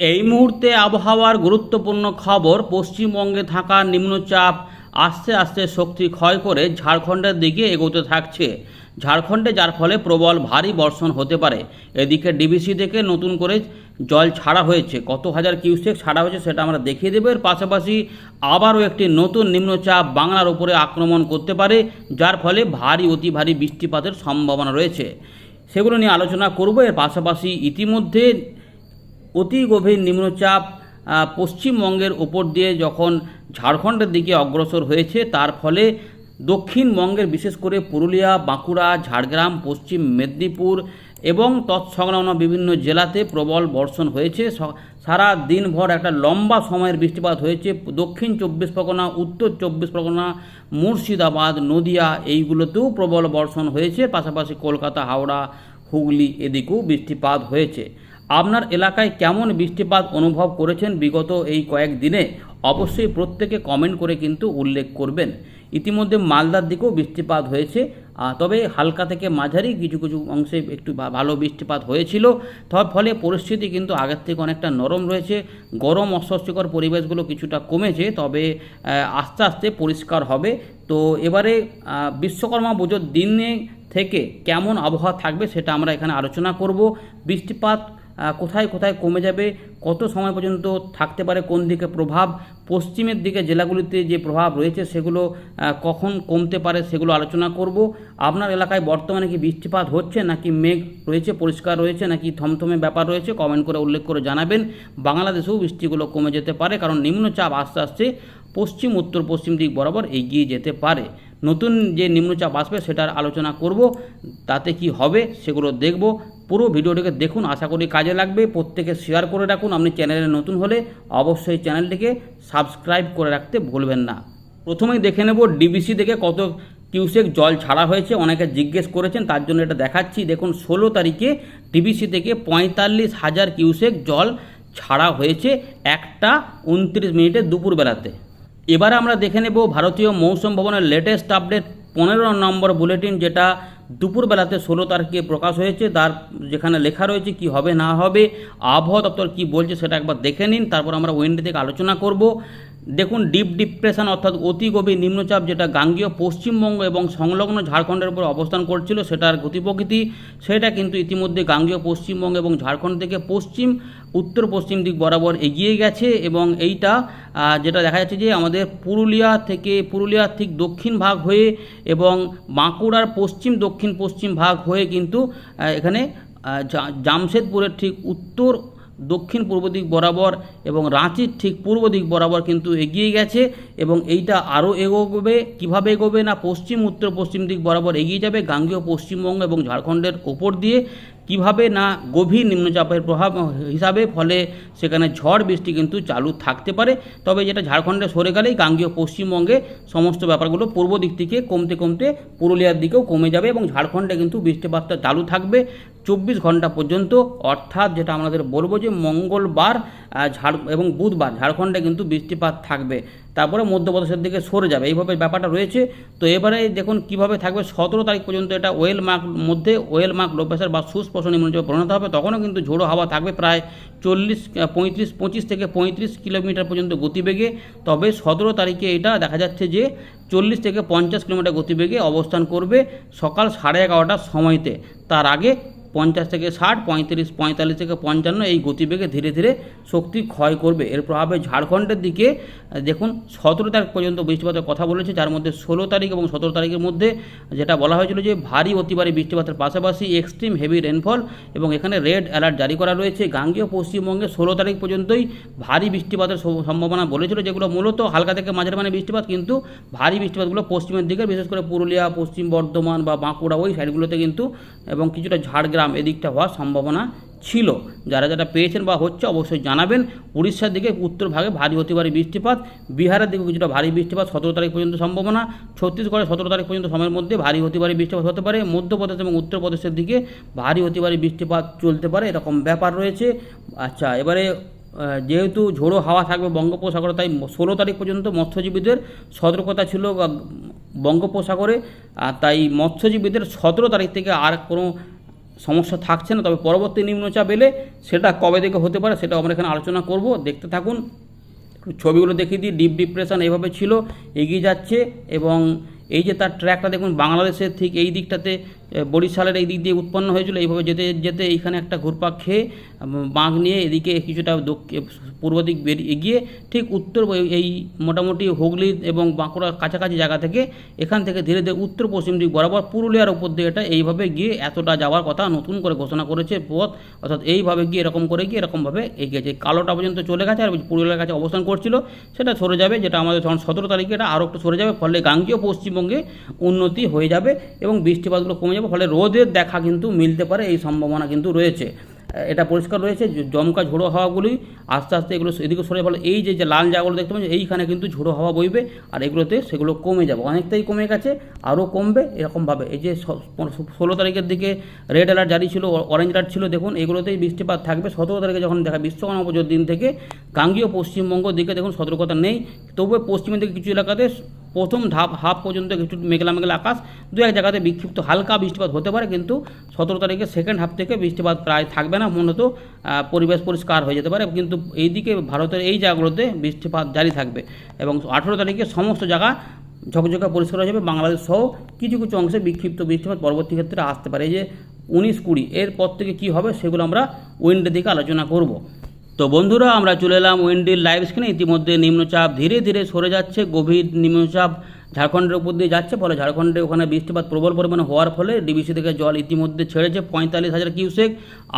এই মুহূর্তে আবহাওয়ার গুরুত্বপূর্ণ খবর, পশ্চিমবঙ্গে থাকা নিম্নচাপ আস্তে আস্তে শক্তি ক্ষয় করে ঝাড়খণ্ডের দিকে এগোতে থাকছে। ঝাড়খণ্ডে যার ফলে প্রবল ভারী বর্ষণ হতে পারে। এদিকে ডিবিসি থেকে নতুন করে জল ছাড়া হয়েছে। কত হাজার কিউসেক ছাড়া হয়েছে সেটা আমরা দেখিয়ে দেবো। এর পাশাপাশি আবারও একটি নতুন নিম্নচাপ বাংলার উপরে আক্রমণ করতে পারে, যার ফলে ভারী, অতি ভারী বৃষ্টিপাতের সম্ভাবনা রয়েছে। সেগুলো নিয়ে আলোচনা করব। এর পাশাপাশি ইতিমধ্যে অতি গভীর নিম্নচাপ পশ্চিমবঙ্গের ওপর দিয়ে যখন ঝাড়খণ্ডের দিকে অগ্রসর হয়েছে, তার ফলে দক্ষিণবঙ্গের, বিশেষ করে পুরুলিয়া, বাঁকুড়া, ঝাড়গ্রাম, পশ্চিম মেদিনীপুর এবং তৎসংলগ্ন বিভিন্ন জেলাতে প্রবল বর্ষণ হয়েছে। সারা দিনভর একটা লম্বা সময়ের বৃষ্টিপাত হয়েছে। দক্ষিণ চব্বিশ পরগনা, উত্তর চব্বিশ পরগনা, মুর্শিদাবাদ, নদিয়া এইগুলোতেও প্রবল বর্ষণ হয়েছে। পাশাপাশি কলকাতা, হাওড়া, হুগলি এদিকেও বৃষ্টিপাত হয়েছে। আপনার এলাকায় কেমন বৃষ্টিপাত অনুভব করেছেন বিগত এই কয়েক দিনে? অবশ্যই প্রত্যেকে কমেন্ট করে কিন্তু উল্লেখ করবেন। ইতিমধ্যে মালদার দিকেও বৃষ্টিপাত হয়েছে। তবে হালকা থেকে মাঝারি কিছু কিছু অংশে একটু ভালো বৃষ্টিপাত হয়েছিল। তার ফলে পরিস্থিতি কিন্তু আগের থেকে অনেকটা নরম রয়েছে। গরম, অস্বস্তিকর পরিবেশগুলো কিছুটা কমেছে। তবে আস্তে আস্তে পরিষ্কার হবে। তো এবারে বিশ্বকর্মা পুজোর দিনে থেকে কেমন আবহাওয়া থাকবে সেটা আমরা এখানে আলোচনা করব। বৃষ্টিপাত কোথায় কোথায় কমে যাবে, কত সময় পর্যন্ত থাকতে পারে, কোন দিকে প্রভাব, পশ্চিমের দিকে জেলাগুলিতে যে প্রভাব রয়েছে সেগুলো কখন কমতে পারে সেগুলো আলোচনা করব। আপনার এলাকায় বর্তমানে কি বৃষ্টিপাত হচ্ছে, নাকি মেঘ রয়েছে, পরিষ্কার রয়েছে, নাকি থমথমে ব্যাপার রয়েছে কমেন্ট করে উল্লেখ করে জানাবেন। বাংলাদেশেও বৃষ্টিগুলো কমে যেতে পারে, কারণ নিম্নচাপ আস্তে আস্তে পশ্চিম, উত্তর, পশ্চিম দিক বরাবর এগিয়ে যেতে পারে। নতুন যে নিম্নচাপ আসবে সেটার আলোচনা করব, তাতে কি হবে সেগুলো দেখব। পুরো ভিডিওটিকে দেখুন, আশা করি কাজে লাগবে। প্রত্যেকে শেয়ার করে রাখুন। আপনি চ্যানেলে নতুন হলে অবশ্যই চ্যানেলটিকে সাবস্ক্রাইব করে রাখতে ভুলবেন না। প্রথমেই দেখে নেব ডিবিসি থেকে কত কিউসেক জল ছাড়া হয়েছে। অনেকে জিজ্ঞেস করেছেন, তার জন্য এটা দেখাচ্ছি। দেখুন, ষোলো তারিখে ডিবিসি থেকে পঁয়তাল্লিশ হাজার কিউসেক জল ছাড়া হয়েছে একটা উনত্রিশ মিনিটে দুপুরবেলাতে। এবারে আমরা দেখে নেব ভারতীয় মৌসুম ভবনের লেটেস্ট আপডেট পনেরো নম্বর বুলেটিন যেটা দুপুরবেলাতে ষোলো তারিখে প্রকাশ হয়েছে। তার যেখানে লেখা রয়েছে কি হবে না হবে, আবহাওয়া দপ্তর কি বলছে সেটা একবার দেখে নিন, তারপর আমরা ওয়েন্ডে থেকে আলোচনা করব। দেখুন ডিপ ডিপ্রেশন অর্থাৎ অতি গভীর নিম্নচাপ যেটা গাঙ্গীয় পশ্চিমবঙ্গ এবং সংলগ্ন ঝাড়খণ্ডের উপর অবস্থান করছিল, সেটার গতি প্রকৃতি সেটা কিন্তু ইতিমধ্যে গাঙ্গীয় পশ্চিমবঙ্গ এবং ঝাড়খণ্ড থেকে পশ্চিম উত্তর পশ্চিম দিক বরাবর এগিয়ে গেছে এবং এইটা যেটা দেখা যাচ্ছে যে আমাদের পুরুলিয়া থেকে পুরুলিয়ার ঠিক দক্ষিণ ভাগ হয়ে এবং বাঁকুড়ার পশ্চিম দক্ষিণ পশ্চিম ভাগ হয়ে কিন্তু এখানে জামশেদপুরের ঠিক উত্তর দক্ষিণ পূর্ব দিক বরাবর এবং রাঁচির ঠিক পূর্ব দিক বরাবর কিন্তু এগিয়ে গেছে এবং এইটা আরও এগোবে, কীভাবে এগোবে না পশ্চিম, উত্তর, পশ্চিম দিক বরাবর এগিয়ে যাবে, গাঙ্গেয় পশ্চিমবঙ্গ এবং ঝাড়খণ্ডের ওপর দিয়ে, কীভাবে না গভীর নিম্নচাপের প্রভাব হিসাবে ফলে সেখানে ঝড় বৃষ্টি কিন্তু চালু থাকতে পারে। তবে যেটা ঝাড়খণ্ডে সরে গেলেই গাঙ্গীয় পশ্চিমবঙ্গে সমস্ত ব্যাপারগুলো পূর্ব দিক থেকে কমতে কমতে পুরুলিয়ার দিকেও কমে যাবে এবং ঝাড়খণ্ডে কিন্তু বৃষ্টিপাতটা চালু থাকবে। চব্বিশ ঘণ্টা পর্যন্ত, অর্থাৎ যেটা আমাদের বলব যে মঙ্গলবার ঝাড় এবং বুধবার, ঝাড়খণ্ডে কিন্তু বৃষ্টিপাত থাকবে। তারপরে মধ্যপ্রদেশের দিকে সরে যাবে। এইভাবে ব্যাপারটা রয়েছে। তো এবারে দেখুন কীভাবে থাকবে। সতেরো তারিখ পর্যন্ত এটা ওয়েল মার্ক মধ্যে ওয়েল মার্ক লো প্রেশার বা সুস্পষ্ট নিম্নচাপে পরিণত হবে। তখনও কিন্তু ঝোড়ো হাওয়া থাকবে প্রায় চল্লিশ পঁয়ত্রিশ, পঁচিশ থেকে পঁয়ত্রিশ কিলোমিটার পর্যন্ত গতিবেগে। তবে সতেরো তারিখে এটা দেখা যাচ্ছে যে চল্লিশ থেকে পঞ্চাশ কিলোমিটার গতিবেগে অবস্থান করবে সকাল সাড়ে এগারোটার সময়তে। তার আগে পঞ্চাশ থেকে ষাট, পঁয়ত্রিশ, পঁয়তাল্লিশ থেকে পঞ্চান্ন এই গতিবেগে ধীরে ধীরে শক্তি ক্ষয় করবে। এর প্রভাবে ঝাড়খণ্ডের দিকে দেখুন, সতেরো তারিখ পর্যন্ত বৃষ্টিপাতের কথা বলেছে, যার মধ্যে ষোলো তারিখ এবং সতেরো তারিখের মধ্যে যেটা বলা হয়েছিল যে ভারী, অতি ভারী বৃষ্টিপাতের পাশাপাশি এক্সট্রিম হেভি রেনফল এবং এখানে রেড অ্যালার্ট জারি করা রয়েছে। গাঙ্গীয় পশ্চিমবঙ্গে ষোলো তারিখ পর্যন্তই ভারী বৃষ্টিপাতের সম্ভাবনা বলেছিল, যেগুলো মূলত হালকা থেকে মাঝারি মানে বৃষ্টিপাত, কিন্তু ভারী বৃষ্টিপাতগুলো পশ্চিমের দিকে, বিশেষ করে পুরুলিয়া, পশ্চিম বর্ধমান বা বাঁকুড়া, ওই সাইডগুলোতে কিন্তু, এবং কিছুটা ঝাড়গ্রাম এদিকটা হওয়ার সম্ভাবনা ছিল। যারা যারা পেয়েছেন বা হচ্ছে অবশ্যই জানাবেন। উড়িষ্যার দিকে উত্তর ভাগে ভারী অতি ভারী বৃষ্টিপাত, বিহারের দিকে কিছুটা ভারী বৃষ্টিপাত, সতেরো তারিখ পর্যন্ত সম্ভাবনা, ছত্তিশগড়ে সতেরো তারিখ পর্যন্ত সময়ের মধ্যে ভারী অতি ভারী বৃষ্টিপাত হতে পারে। মধ্যপ্রদেশ এবং উত্তরপ্রদেশের দিকে ভারী অতি ভারী বৃষ্টিপাত চলতে পারে, এরকম ব্যাপার রয়েছে। আচ্ছা এবারে যেহেতু ঝোড়ো হাওয়া থাকবে বঙ্গোপসাগরে, তাই ষোলো তারিখ পর্যন্ত মৎস্যজীবীদের সতর্কতা ছিল বঙ্গোপসাগরে। আর তাই মৎস্যজীবীদের সতেরো তারিখ থেকে আর কোনো সমস্যা থাকছে না, তবে পরবর্তী নিম্নচাপ এলে সেটা কবে থেকে হতে পারে সেটা আমরা এখানে আলোচনা করব। দেখতে থাকুন। ছবিগুলো দেখিয়ে দিই। ডিপ ডিপ্রেশন এভাবে ছিল, এগিয়ে যাচ্ছে এবং এই যে তার ট্র্যাকটা দেখুন, বাংলাদেশের ঠিক এই দিকটাতে বরিশালের এই দিক দিয়ে উৎপন্ন হয়েছিল। এইভাবে যেতে যেতে এইখানে একটা ঘুরপাক খেয়ে বাঁক নিয়ে এদিকে কিছুটা পূর্ব দিক বেরিয়ে এগিয়ে ঠিক উত্তর এই- এই মোটামুটি হুগলি এবং বাঁকুড়ার কাছাকাছি জায়গা থেকে এখান থেকে ধীরে ধীরে উত্তর পশ্চিম দিক বরাবর পুরুলিয়ার উপর দিয়ে এটা এইভাবে গিয়ে এতটা যাওয়ার কথা নতুন করে ঘোষণা করেছে পথ। অর্থাৎ এইভাবে গিয়ে এরকম করে গিয়ে এরকমভাবে এগিয়েছে কালোটা পর্যন্ত চলে গেছে আর পুরুলিয়ার কাছে অবস্থান করছিল। সেটা সরে যাবে, যেটা আমাদের যখন সতেরো তারিখে এটা আরও একটু সরে যাবে, ফলে গাঙ্গীয় পশ্চিমবঙ্গে উন্নতি হয়ে যাবে এবং বৃষ্টিপাতগুলো কমে যাবে, ফলে রোদের দেখা কিন্তু মিলতে পারে, এই সম্ভাবনা কিন্তু রয়েছে। এটা পরিষ্কার রয়েছে জমকা ঝোড়ো হাওয়াগুলি আস্তে আস্তে এগুলো এদিকে সরে ফলে এই যে লাল জায়গাগুলো দেখতে পাচ্ছেন, এইখানে কিন্তু ঝোড়ো হাওয়া বইবে আর এগুলোতে সেগুলো কমে যাবে। অনেকটাই কমে গেছে, আরও কমবে এরকমভাবে। এই যে ষোলো তারিখের দিকে রেড অ্যালার্ট জারি ছিল অরেঞ্জ অ্যালার্ট ছিল, দেখুন এগুলোতেই বৃষ্টিপাত থাকবে। সতেরো তারিখে যখন দেখা, বিশ্বকর্মা পুজোর দিন থেকে গাঙ্গীয় পশ্চিমবঙ্গ দিকে দেখুন সতর্কতা নেই, তবুও পশ্চিমের দিকে কিছু এলাকাতে প্রথম ধাপ, হাফ পর্যন্ত একটু মেঘলা মেঘলা আকাশ, দু এক জায়গাতে বিক্ষিপ্ত হালকা বৃষ্টিপাত হতে পারে, কিন্তু সতেরো তারিখে সেকেন্ড হাফ থেকে বৃষ্টিপাত প্রায় থাকবে না, মূলত পরিবেশ পরিষ্কার হয়ে যেতে পারে, কিন্তু এইদিকে ভারতের এই জায়গাগুলোতে বৃষ্টিপাত জারি থাকবে এবং আঠেরো তারিখে সমস্ত জায়গা ঝকঝকা পরিষ্কার হয়ে যাবে, বাংলাদেশ সহ কিছু কিছু অংশে বিক্ষিপ্ত বৃষ্টিপাত পরবর্তী ক্ষেত্রে আসতে পারে। এই যে উনিশ কুড়ি, এরপর থেকে কী হবে সেগুলো আমরা উইন্ডের দিকে আলোচনা করব। তো বন্ধুরা, আমরা চলে এলাম উইন্ডির লাইভ স্ক্রিনে ইতিমধ্যে নিম্নচাপ ধীরে ধীরে সরে যাচ্ছে, গভীর নিম্নচাপ ঝাড়খণ্ডের উপর দিয়ে যাচ্ছে, ফলে ঝাড়খণ্ডে ওখানে বৃষ্টিপাত প্রবল পরিমাণে হওয়ার ফলে ডিবিসি থেকে জল ইতিমধ্যে ছেড়েছে পঁয়তাল্লিশ হাজার কিউসেক।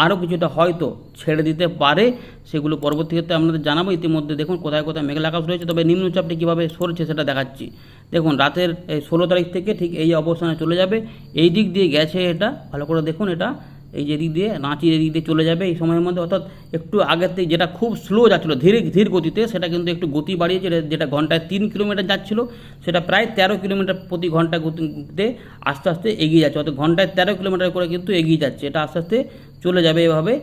আরও কিছুটা হয়তো ছেড়ে দিতে পারে, সেগুলো পরবর্তী ক্ষেত্রে আপনাদের জানাব। ইতিমধ্যে দেখুন, কোথায় কোথায় মেঘলা আকাশ রয়েছে, তবে নিম্নচাপটি কীভাবে সরছে সেটা দেখাচ্ছি। দেখুন, রাতের এই ষোলো তারিখ থেকে ঠিক এই অবস্থানে চলে যাবে। এই দিক দিয়ে গেছে এটা, ভালো করে দেখুন এটা। এই যে দিক দিয়ে রাঁচির এদিক দিয়ে চলে যাবে, এই সময়ের মধ্যে অর্থাৎ একটু থেকে যেটা খুব স্লো যাচ্ছিল, ধীরে, ধীর গতিতে, সেটা কিন্তু একটু গতি বাড়িয়েছে এটা- যেটা ঘন্টায় তিন কিলোমিটার যাচ্ছিল, সেটা প্রায় তেরো কিলোমিটার প্রতি ঘণ্টা গতিতে আস্তে আস্তে এগিয়ে যাচ্ছে, অর্থাৎ ঘন্টায় তেরো কিলোমিটার করে কিন্তু এগিয়ে যাচ্ছে, এটা আস্তে আস্তে চলে যাবে এভাবে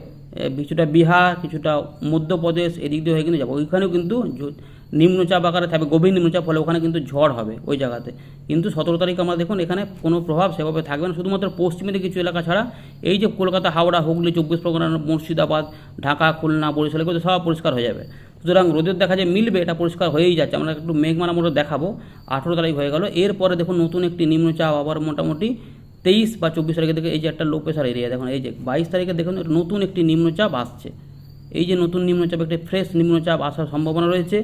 কিছুটা বিহার, কিছুটা মধ্যপ্রদেশ, এদিক দিয়ে হয়ে কিন্তু যাবে, ওইখানেও কিন্তু নিম্নচাপ আকারে থাকবে, গভীর নিম্নচাপ, ফলে ওখানে কিন্তু ঝড় হবে ওই জায়গাতে। কিন্তু সতেরো তারিখ আমরা দেখুন, এখানে কোনো প্রভাব সেভাবে থাকবে না, শুধুমাত্র পশ্চিমে দিকে কিছু এলাকা ছাড়া এই যে কলকাতা, হাওড়া, হুগলি, চব্বিশ পরগনা, মুর্শিদাবাদ, ঢাকা, খুলনা, বরিশাল, এগুলো সব পরিষ্কার হয়ে যাবে। সুতরাং রোদের দেখা যায় মিলবে, এটা পরিষ্কার হয়েই যাচ্ছে। আমরা একটু মেঘমালা মতো দেখাবো। আঠেরো তারিখ হয়ে গেল। এরপরে দেখুন, নতুন একটি নিম্নচাপ আবার মোটামুটি তেইশ বা চব্বিশ তারিখের দিকে এই যে একটা লো প্রেশার এরিয়া দেখুন, এই যে বাইশ তারিখে দেখুন, নতুন একটি নিম্নচাপ আসছে। এই যে নতুন নিম্নচাপ, একটি ফ্রেশ নিম্নচাপ আসার সম্ভাবনা রয়েছে,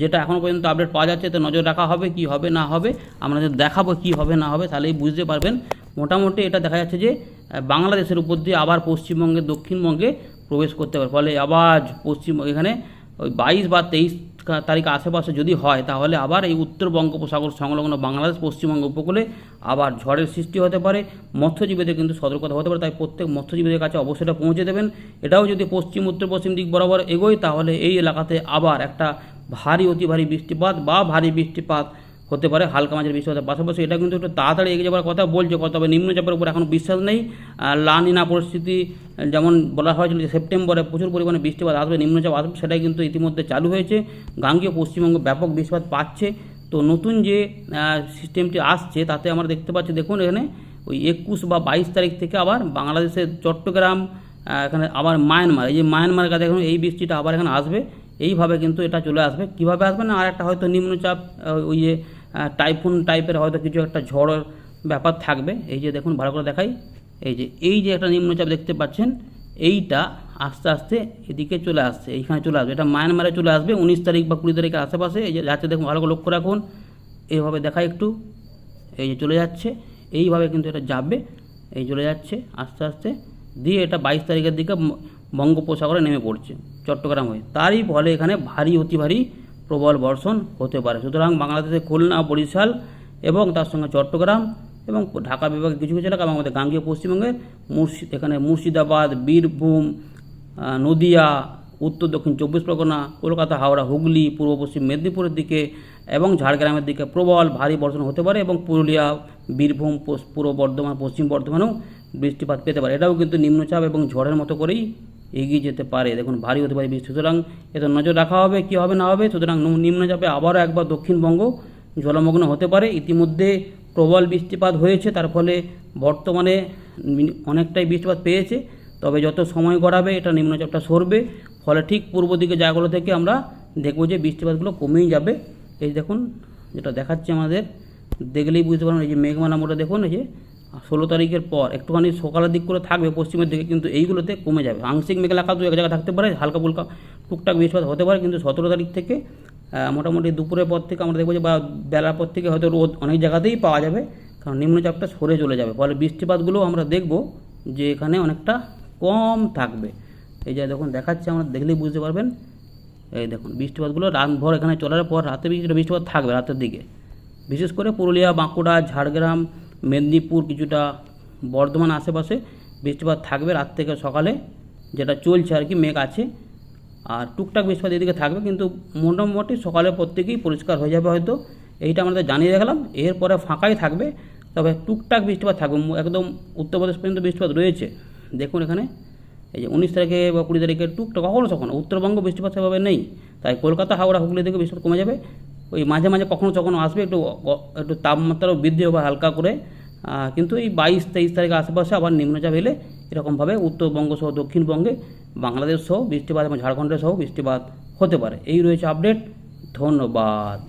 যেটা এখনও পর্যন্ত আপডেট পাওয়া যাচ্ছে, তো নজর রাখা হবে কি হবে না হবে, আমরা দেখাবো কি হবে না হবে, তাহলেই বুঝতে পারবেন। মোটামুটি এটা দেখা যাচ্ছে যে বাংলাদেশের উপর দিয়ে আবার পশ্চিমবঙ্গে, দক্ষিণবঙ্গে প্রবেশ করতে পারে, ফলে আবার পশ্চিম, এখানে ওই বাইশ বা তেইশ তারিখ আশেপাশে যদি হয়, তাহলে আবার এই উত্তর বঙ্গোপসাগর সংলগ্ন বাংলাদেশ পশ্চিমবঙ্গ উপকূলে আবার ঝড়ের সৃষ্টি হতে পারে। মৎস্যজীবীদের কিন্তু সতর্কতা হতে পারে, তাই প্রত্যেক মৎস্যজীবীদের কাছে অবশ্যই পৌঁছে দেবেন। এটাও যদি পশ্চিম, উত্তর, পশ্চিম দিক বরাবর এগোয়, তাহলে এই এলাকাতে আবার একটা ভারী, অতি ভারী বৃষ্টিপাত বা ভারী বৃষ্টিপাত হতে পারে, হালকা মাঝের বৃষ্টিপাতের পাশাপাশি এটা কিন্তু একটু তাড়াতাড়ি এগিয়ে যাওয়ার কথা বলছে তবে নিম্নচাপের উপর এখন বিশ্বাস নেই। লানিনা পরিস্থিতি যেমন বলা হয়েছিল যে সেপ্টেম্বরে প্রচুর পরিমাণে বৃষ্টিপাত আসবে, নিম্নচাপ আসবে, সেটাই কিন্তু ইতিমধ্যে চালু হয়েছে। গাঙ্গীয় পশ্চিমবঙ্গ ব্যাপক বৃষ্টিপাত পাচ্ছে। তো নতুন যে সিস্টেমটি আসছে, তাতে আমরা দেখতে পাচ্ছি, দেখুন এখানে ওই একুশ বা বাইশ তারিখ থেকে আবার বাংলাদেশের চট্টগ্রাম এখানে আবার মায়ানমার। এই যে মায়ানমারের কাছে এখন এই বৃষ্টিটা আবার এখানে আসবে। এইভাবে কিন্তু এটা চলে আসবে। কীভাবে আসবে না? আর একটা হয়তো নিম্নচাপ ওই যে টাইফুন টাইপের হয়তো কিছু একটা ঝড়ের ব্যাপার থাকবে। এই যে দেখুন, ভালো করে দেখাই। এই যে এই যে একটা নিম্নচাপ দেখতে পাচ্ছেন, এইটা আস্তে আস্তে এদিকে চলে আসছে, এইখানে চলে আসবে। এটা মায়ানমারে চলে আসবে, উনিশ তারিখ বা কুড়ি তারিখের আশেপাশে। এই যে যাচ্ছে, দেখুন, ভালো করে লক্ষ্য রাখুন। এইভাবে দেখাই একটু। এই যে চলে যাচ্ছে, এইভাবে কিন্তু এটা যাবে। এই চলে যাচ্ছে, আস্তে আস্তে। দিয়ে এটা বাইশ তারিখের দিকে বঙ্গোপসাগরে নেমে পড়ছে, চট্টগ্রাম হয়ে। তারই ফলে এখানে ভারী, অতি ভারী প্রবল বর্ষণ হতে পারে। সুতরাং বাংলাদেশে খুলনা, বরিশাল এবং তার সঙ্গে চট্টগ্রাম এবং ঢাকা বিভাগের কিছু কিছু এলাকা এবং আমাদের গাঙ্গীয় পশ্চিমবঙ্গের মুর্শিদ এখানে মুর্শিদাবাদ, বীরভূম নদিয়া, উত্তর দক্ষিণ চব্বিশ পরগনা, কলকাতা, হাওড়া, হুগলি, পূর্ব পশ্চিম মেদিনীপুরের দিকে এবং ঝাড়গ্রামের দিকে প্রবল ভারী বর্ষণ হতে পারে এবং পুরুলিয়া, বীরভূম পূর্ব বর্ধমান, পশ্চিম বর্ধমানেও বৃষ্টিপাত পেতে পারে। এটাও কিন্তু নিম্নচাপ এবং ঝড়ের মতো করেই এগিয়ে যেতে পারে। দেখুন, ভারী হতে পারে বৃষ্টি সুতরাং এতে নজর রাখা হবে, কী হবে না হবে। সুতরাং নিম্নচাপে আবারও একবার দক্ষিণবঙ্গ জলমগ্ন হতে পারে। ইতিমধ্যে প্রবল বৃষ্টিপাত হয়েছে, তার ফলে বর্তমানে অনেকটাই বৃষ্টিপাত পেয়েছে। তবে যত সময় গড়াবে, এটা নিম্নচাপটা সরবে। ফলে ঠিক পূর্ব দিকে জায়গাগুলো থেকে আমরা দেখব যে বৃষ্টিপাতগুলো কমেই যাবে। এই দেখুন, যেটা দেখাচ্ছে আমাদের, দেখলেই বুঝতে পারবেন। এই যে মেঘমালা মোটা দেখুন, এই যে ষোলো তারিখের পর একটুখানি সকালের দিক করে থাকবে, পশ্চিমের দিকে কিন্তু এইগুলোতে কমে যাবে। আংশিক মেঘলা কাজ এক জায়গায় থাকতে পারে, হালকা ফুলকা টুকটাক বৃষ্টিপাত হতে পারে, কিন্তু সতেরো তারিখ থেকে মোটামুটি দুপুরের পর থেকে আমরা দেখব যে বা বেলার পর থেকে হয়তো রোদ অনেক জায়গাতেই পাওয়া যাবে, কারণ নিম্নচাপটা সরে চলে যাবে। ফলে বৃষ্টিপাতগুলো আমরা দেখব যে এখানে অনেকটা কম থাকবে। এই যে দেখুন, দেখাচ্ছে আমরা দেখলেই বুঝতে পারবেন। এই দেখুন, বৃষ্টিপাতগুলো রাতভর এখানে চলার পর রাতে বৃষ্টিপাত থাকবে রাতের দিকে। বিশেষ করে পুরুলিয়া, বাঁকুড়া, ঝাড়গ্রাম মেদিনীপুর কিছুটা বর্ধমান আশেপাশে বৃষ্টিপাত থাকবে রাত থেকে সকালে, যেটা চলছে আর কি, মেঘ আছে। আর টুকটাক বৃষ্টিপাত এদিকে থাকবে, কিন্তু মোটামুটি সকালের প্রত্যেকেই পরিষ্কার হয়ে যাবে হয়তো। এইটা আমাদের জানিয়ে রাখলাম, এরপরে ফাঁকাই থাকবে, তবে টুকটাক বৃষ্টিপাত থাকবে একদম উত্তরপ্রদেশ পর্যন্ত বৃষ্টিপাত রয়েছে। দেখুন এখানে, এই যে উনিশ তারিখে বা কুড়ি তারিখে টুকটাক কখনো কখনো উত্তরবঙ্গ বৃষ্টিপাত সেভাবে নেই। তাই কলকাতা, হাওড়া, হুগলি থেকে বৃষ্টিপাত কমে যাবে। ওই মাঝে মাঝে কখনো কখনো আসবে, একটু একটু তাপমাত্রাও বৃদ্ধি হবে হালকা করে। কিন্তু এই বাইশ তেইশ তারিখ আশেপাশে আবার নিম্নচাপ এলে এরকমভাবে উত্তরবঙ্গ সহ দক্ষিণবঙ্গে, বাংলাদেশ সহ বৃষ্টিপাত এবং ঝাড়খণ্ডের সহ বৃষ্টিপাত হতে পারে। এই রয়েছে আপডেট ধন্যবাদ।